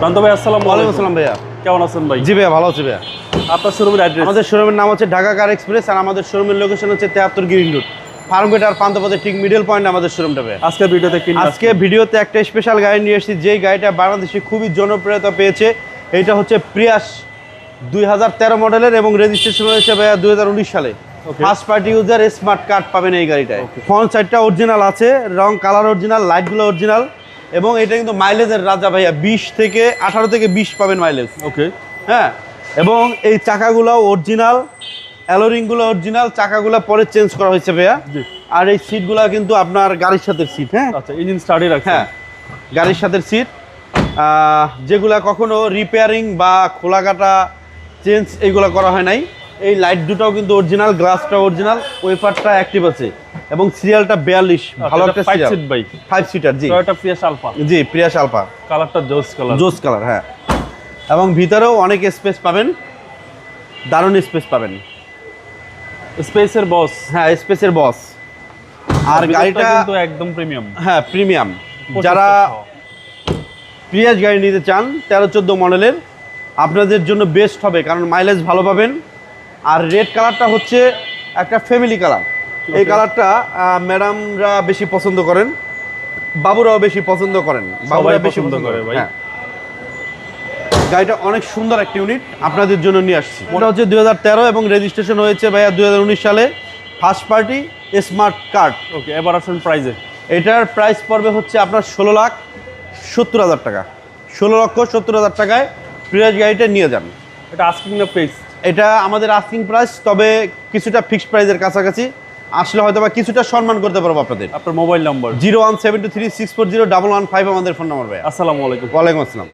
প্রান্ত ভাই আসসালাম ওয়ালাইকুম আসসালাম ভাইয়া। কেমন আছেন ভাই? জি ভাইয়া ভালো আছি ভাইয়া। আপনার শোরুমের অ্যাড্রেস আমাদের শোরুমের নাম হচ্ছে ঢাকা কার এক্সপ্রেস আর আমাদের শোরুমের লোকেশন হচ্ছে তেহাত্তর গ্রিন রুট ফার্মগেট আর ঠিক মিডল পয়েন্ট আমাদের শোরুমটা ভাইয়া। আজকের ভিডিওতে আজকে ভিডিওতে একটা স্পেশাল গাড়ি নিয়ে এসেছি যেই গাড়িটা বাংলাদেশে খুবই জনপ্রিয়তা পেয়েছে। এটা হচ্ছে প্রিয়াস দুই হাজার তেরো মডেলের এবং রেজিস্ট্রেশন হয়েছে ভাইয়া দুই হাজার উনিশ সালে. First party user smart card পাবেন এই গাড়িটায়। ফ্রন্ট সাইডটা অরিজিনাল আছে রং কালার অরিজিনাল লাইটগুলো অরিজিনাল এবং এটা কিন্তু মাইলেজের রাজা ভাইয়া বিশ থেকে আঠারো থেকে বিশ পাবেন মাইলেজ ওকে হ্যাঁ? এবং এই চাকাগুলো অরিজিনাল অ্যালোরিংগুলো অরিজিনাল চাকাগুলো পরে চেঞ্জ করা হয়েছে ভাইয়া। আর এই সিটগুলো কিন্তু আপনার গাড়ির সাথে সিট হ্যাঁ? আচ্ছা ইঞ্জিন স্টার্টই রাখছেন। হ্যাঁ গাড়ির সাথে সিট যেগুলা কখনো রিপেয়ারিং বা খোলা কাটা চেঞ্জ এইগুলো করা হয় নাই। এই লাইট দুটাও কিন্তু অরিজিনাল গ্লাসটা অরিজিনাল ওয়েফারটা অ্যাক্টিভ আছে। এবং সিরিয়ালটা বিয়াল্লিশ ভালো একটা five serial seat bike five seater G. Toyota Prius Alpha G Prius Alpha কালারটা জোস কালার জোস কালার হ্যাঁ। এবং ভিতরেও অনেক স্পেস পাবেন। দারুণ স্পেস পাবেন। স্পেসের বস হ্যাঁ স্পেসের বস আর গাড়িটা কিন্তু একদম প্রিমিয়াম হ্যাঁ প্রিমিয়াম যারা প্রিয়াস গাড়ি নিতে চান তেরো চোদ্দ মডেলের আপনাদের জন্য বেস্ট হবে কারণ মাইলেজ ভালো পাবেন। আর রেড কালারটা হচ্ছে একটা ফ্যামিলি কালার এই কালারটা ম্যাডামরা বেশি পছন্দ করেন বাবুরাও বেশি পছন্দ করেন বাবুরা বেশি পছন্দ করে, ভাই। হ্যাঁ। গাড়িটা অনেক সুন্দর একটা ইউনিট আপনাদের জন্য নিয়ে আসছি। ওটা হচ্ছে দুই হাজার তেরো এবং রেজিস্ট্রেশন হয়েছে ভাইয়া দুই হাজার উনিশ সালে। First party smart card okay এবার আসুন প্রাইজে এটার প্রাইস পড়বে হচ্ছে আপনার ষোলো লাখ সত্তর হাজার টাকা। ষোলো লক্ষ সত্তর হাজার টাকায় প্রিয়াস গাড়িটা নিয়ে যান। এটা আস্কিং না প্রাইস এটা আমাদের আস্কিং প্রাইস তবে কিছুটা ফিক্সড প্রাইসের কাছাকাছি। আসলে হয়তো বা কিছুটা সম্মান করতে পারব আপনাদের। আপনার mobile number zero one seven two three six four zero double one five আমাদের ফোন নম্বর ভাই আসসালামু আলাইকুম। ওয়ালাইকুম আসসালাম।